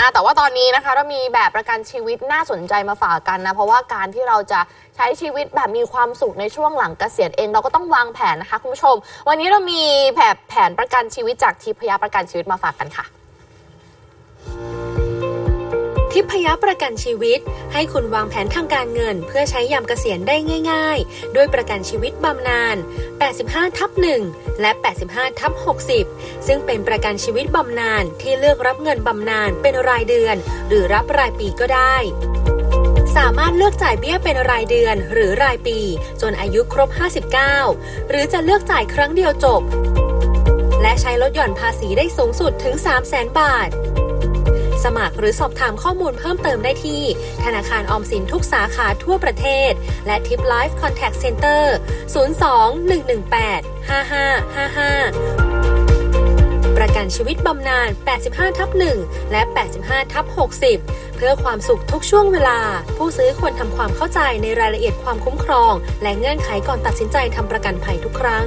อะแต่ว่าตอนนี้นะคะเรามีแบบประกันชีวิตน่าสนใจมาฝากกันนะ เพราะว่าการที่เราจะใช้ชีวิตแบบมีความสุขในช่วงหลังเกษียณเองเราก็ต้องวางแผนนะคะคุณผู้ชม วันนี้เรามีแบบแผนประกันชีวิตจากทิพยประกันชีวิตมาฝากกันค่ะ ทิพยประกันชีวิต ให้คุณวางแผนทางการเงิน เพื่อใช้ยามเกษียณได้ง่าย ๆ ด้วยประกันชีวิตบำนาญ 85 ทับ 1 และ 85 ทับ 60 ซึ่งเป็นประกันชีวิตบำนาญที่เลือกรับเงินบำนาญเป็นรายเดือน หรือรับรายปีก็ได้สามารถเลือกจ่ายเบี้ยเป็นรายเดือนหรือรายปี จนอายุครบ 59 หรือจะเลือกจ่ายครั้งเดียวจบ และใช้ลดหย่อนภาษีได้สูงสุดถึง 3 0 0 0 0 0 บาท สมัครหรือสอบถามข้อมูลเพิ่มเติมได้ที่ ธนาคารออมสินทุกสาขาทั่วประเทศ และทิปไลฟ์คอนแทคเซ็นเตอร์ 02 118 5555ประกันชีวิตบำนาญ 85 ทับ 1 และ 85 ทับ 60 เพื่อความสุขทุกช่วงเวลา ผู้ซื้อควรทำความเข้าใจในรายละเอียดความคุ้มครอง และเงื่อนไขก่อนตัดสินใจทำประกันภัยทุกครั้ง